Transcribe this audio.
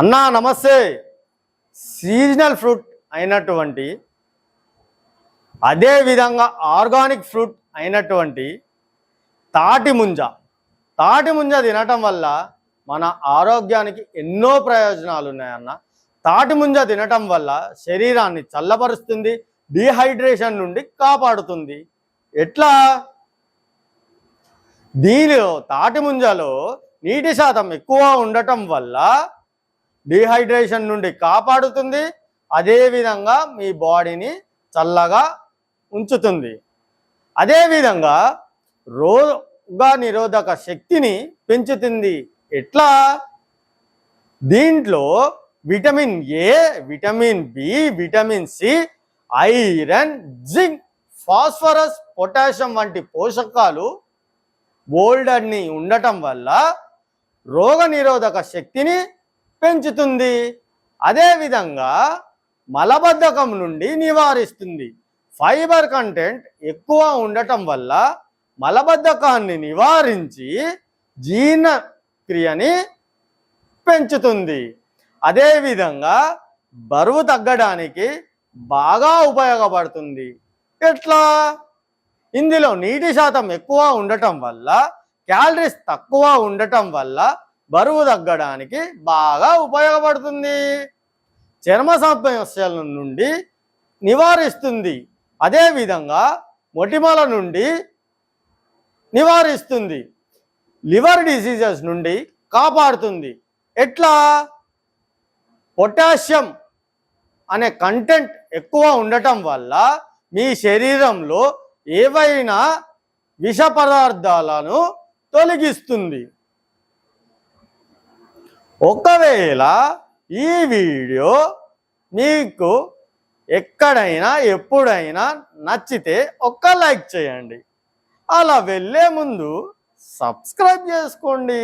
అన్నా నమస్తే. Seasonal fruit అయినటువంటి అదే విధంగా ఆర్గానిక్ ఫ్రూట్ అయినటువంటి తాటి ముంజ. తాటి ముంజ తినటం వల్ల మన ఆరోగ్యానికి ఎన్నో ప్రయోజనాలు ఉన్నాయన్న తాటి ముంజ తినటం వల్ల శరీరాన్ని చల్లపరుస్తుంది డీహైడ్రేషన్ నుండి కాపాడుతుంది. ఎట్లా? దీనిలో తాటి ముంజలో నీటి శాతం ఎక్కువ ఉండటం వల్ల డిహైడ్రేషన్ నుండి కాపాడుతుంది. అదేవిధంగా మీ బాడీని చల్లగా ఉంచుతుంది. అదేవిధంగా రోగ నిరోధక శక్తిని పెంచుతుంది. ఎట్లా? దీంట్లో vitamin A vitamin B vitamin C iron zinc phosphorus potassium వంటి పోషకాలు బోల్డర్ని ఉండటం వల్ల రోగ నిరోధక శక్తిని పెంచుతుంది. అదేవిధంగా మలబద్ధకం నుండి నివారిస్తుంది. ఫైబర్ కంటెంట్ ఎక్కువ ఉండటం వల్ల మలబద్ధకాన్ని నివారించి జీర్ణక్రియని పెంచుతుంది. అదేవిధంగా బరువు తగ్గడానికి బాగా ఉపయోగపడుతుంది. ఎట్లా? ఇందులో నీటి శాతం ఎక్కువ ఉండటం వల్ల క్యాలరీస్ తక్కువ ఉండటం వల్ల బరువు తగ్గడానికి బాగా ఉపయోగపడుతుంది. చర్మ సమస్యల నుండి నివారిస్తుంది. అదేవిధంగా మొటిమల నుండి నివారిస్తుంది. లివర్ డిసీజెస్ నుండి కాపాడుతుంది. ఎట్లా? పొటాషియం అనే కంటెంట్ ఎక్కువ ఉండటం వల్ల మీ శరీరంలో ఏవైనా విష పదార్థాలను తొలగిస్తుంది. ఒకవేళ ఈ వీడియో మీకు ఎక్కడైనా ఎప్పుడైనా నచ్చితే ఒక్క లైక్ చేయండి. అలా వెళ్ళే ముందు సబ్స్క్రైబ్ చేసుకోండి.